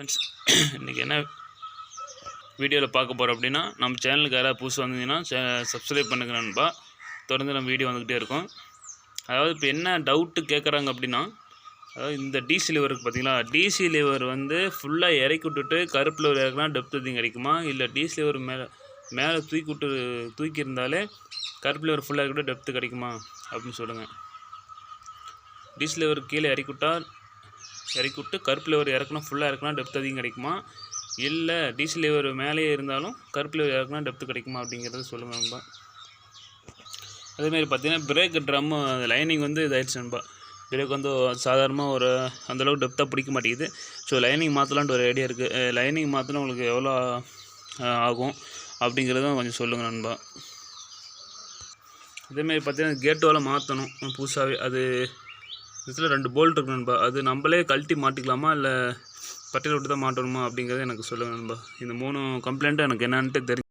Friends இன்றைக்கி என்ன வீடியோவில் பார்க்க போகிறோம் அப்படின்னா நம்ம சேனலுக்கு யாராவது புதுசு வந்தீங்கன்னா சப்ஸ்கிரைப் பண்ணுங்க நண்பா. தொடர்ந்து நம்ம வீடியோ வந்துக்கிட்டே இருக்கும். அதாவது இப்போ என்ன டவுட்டு கேட்குறாங்க அப்படின்னா அதாவது இந்த டிசி லிவருக்கு பார்த்தீங்களா டிசி லிவர் வந்து ஃபுல்லாக இறக்கி விட்டுட்டு கருப்பு லிவர் இறக்குனா டெப்த் அதிகம் கிடைக்குமா? இல்லை டிசி லிவர் மேலே மேலே தூக்கி விட்டு தூக்கி இருந்தாலே கருப்பு லிவர் ஃபுல்லாக இறக்கி டெப்த்து கிடைக்குமா? அப்படின்னு சொல்லுங்கள் டிசி லிவர் கீழே இறக்கி விட்டா இறக்கி விட்டு கருப்பு லிவர் இறக்குனா ஃபுல்லாக இறக்குனா டெப்த் அதிகம் கிடைக்குமா? இல்லை டீசல் லிவர் மேலேயே இருந்தாலும் கருப்பு லிவர் இறக்குனா டெப்த் கிடைக்குமா அப்படிங்கிறத சொல்லுங்கள் நண்பா. அதேமாதிரி பார்த்தீங்கன்னா பிரேக் ட்ரம்மு லைனிங் வந்து இதாகிடுச்சு நண்பா. பிரேக் வந்து சாதாரணமாக ஒரு அந்தளவுக்கு டெப்த்தாக பிடிக்க மாட்டேங்குது. ஸோ லைனிங் மாற்றலான்ட்டு ஒரு ஐடியா இருக்குது லைனிங் மாற்றினா உங்களுக்கு எவ்வளோ ஆகும் அப்படிங்கிறதும் கொஞ்சம் சொல்லுங்கள் நண்பா. அதேமாதிரி பார்த்தீங்கன்னா கேட்டு வேலை மாற்றணும் புதுசாகவே அது இதில் ரெண்டு போல்ட் இருக்கு நண்பா. அது நம்மளே கழட்டி மாட்டிக்கலாமா? இல்லை பட்டையில் விட்டு தான் மாட்டணுமா? அப்படிங்கிறத எனக்கு சொல்லுங்கள் நண்பா. இந்த மூணு கம்ப்ளைண்ட்டும் எனக்கு என்னான்ட்டு தெரிஞ்சு